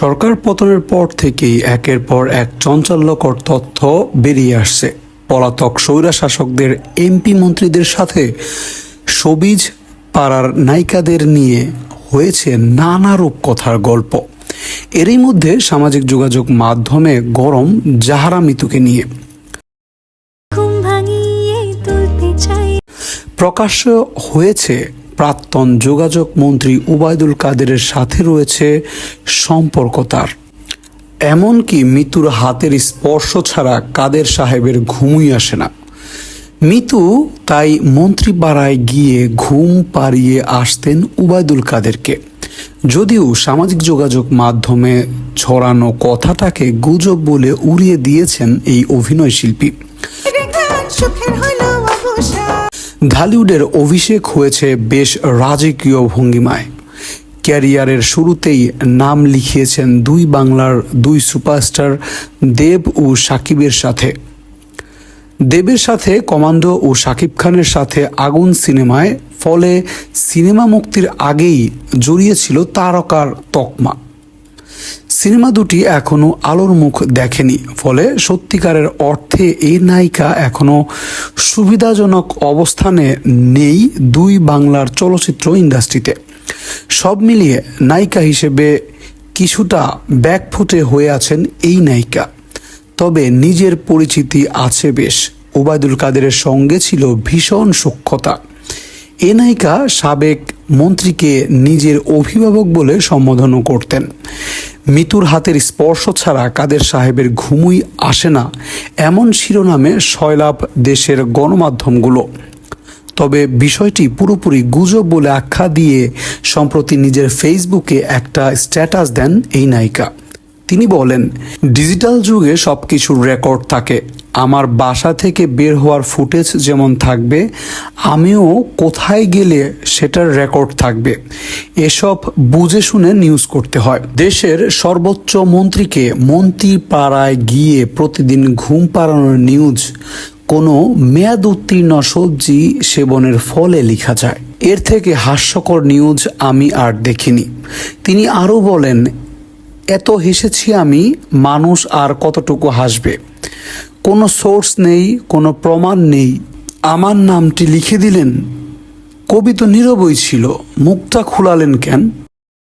সরকার পতনের পর থেকেই একের পর এক চঞ্চল্যকর তথ্য বেরিয়ে আসছে। পলাতক স্বৈরা শাসকদের এমপি মন্ত্রীদের সাথে সবিজ পাড়ার নায়িকাদের নিয়ে হয়েছে নানা রূপ কথার গল্প। এরই মধ্যে সামাজিক যোগাযোগ মাধ্যমে গরম জাহারা মিতুকে নিয়ে। প্রকাশ্য হয়েছে প্রাক্তন যোগাযোগ মন্ত্রী উবায়দুল কাদেরের সাথে রয়েছে সম্পর্ক তার। এমনকি মিতুর হাতের স্পর্শ ছাড়া কাদের সাহেবের ঘুমই আসে না। মিতু তাই মন্ত্রী পাড়ায় গিয়ে ঘুম পাড়িয়ে আসতেন উবায়দুল কাদেরকে। যদিও সামাজিক যোগাযোগ মাধ্যমে ছড়ানো কথাটাকে গুজব বলে উড়িয়ে দিয়েছেন এই অভিনয় শিল্পী। হলো ঢালিউডের অভিষেক হয়েছে বেশ রাজকীয় ভঙ্গিমায়। ক্যারিয়ারের শুরুতেই নাম লিখিয়েছেন দুই বাংলার দুই সুপারস্টার দেব ও সাকিবের সাথে। দেবের সাথে, কমান্ডো ও সাকিব খানের সাথে আগুন সিনেমায়, ফলে সিনেমা মুক্তির আগেই জড়িয়েছিল তারকার তকমা। সিনেমা দুটি এখনও আলোর মুখ দেখেনি, ফলে সত্যিকারের অর্থে এই নায়িকা এখনও সুবিধাজনক অবস্থানে নেই দুই বাংলার চলচ্চিত্র ইন্ডাস্ট্রিতে। সব মিলিয়ে নায়িকা হিসেবে কিছুটা ব্যাকফুটে হয়ে আছেন এই নায়িকা। তবে নিজের পরিচিতি আছে বেশ, ওবায়দুল কাদেরের সঙ্গে ছিল ভীষণ সূক্ষ্মতা। এ নায়িকা সাবেক মন্ত্রীকে নিজের অভিভাবক বলে সম্বোধনও করতেন। মিতুর হাতের স্পর্শ ছাড়া কাদের সাহেবের ঘুমুই আসে না এমন শিরোনামে সয়লাভ দেশের গণমাধ্যমগুলো। তবে বিষয়টি পুরোপুরি গুজব বলে আখ্যা দিয়ে সম্প্রতি নিজের ফেসবুকে একটা স্ট্যাটাস দেন এই নায়িকা। তিনি বলেন, ডিজিটাল যুগে সব কিছুর রেকর্ড থাকে। আমার বাসা থেকে বের হওয়ার ফুটেজ যেমন থাকবে, আমিও কোথায় গেলে সেটার রেকর্ড থাকবে। এসব বুঝে শুনে নিউজ করতে হয়। দেশের সর্বোচ্চ মন্ত্রীকে মন্ত্রী পাড়ায় গিয়ে প্রতিদিন ঘুম পাড়ানোর নিউজ, কোনো মেয়াদ উত্তীর্ণ সবজি সেবনের ফলে লেখা যায়। এর থেকে হাস্যকর নিউজ আমি আর দেখিনি। তিনি আরও বলেন এত হেসেছি আমি, মানুষ আর কতটুকু হাসবে? কোনো সোর্স নেই, কোনো প্রমাণ নেই। আমার নামটি লিখে দিলেন। কবি তো নীরবই ছিল। মুখটা খুলালেন কেন?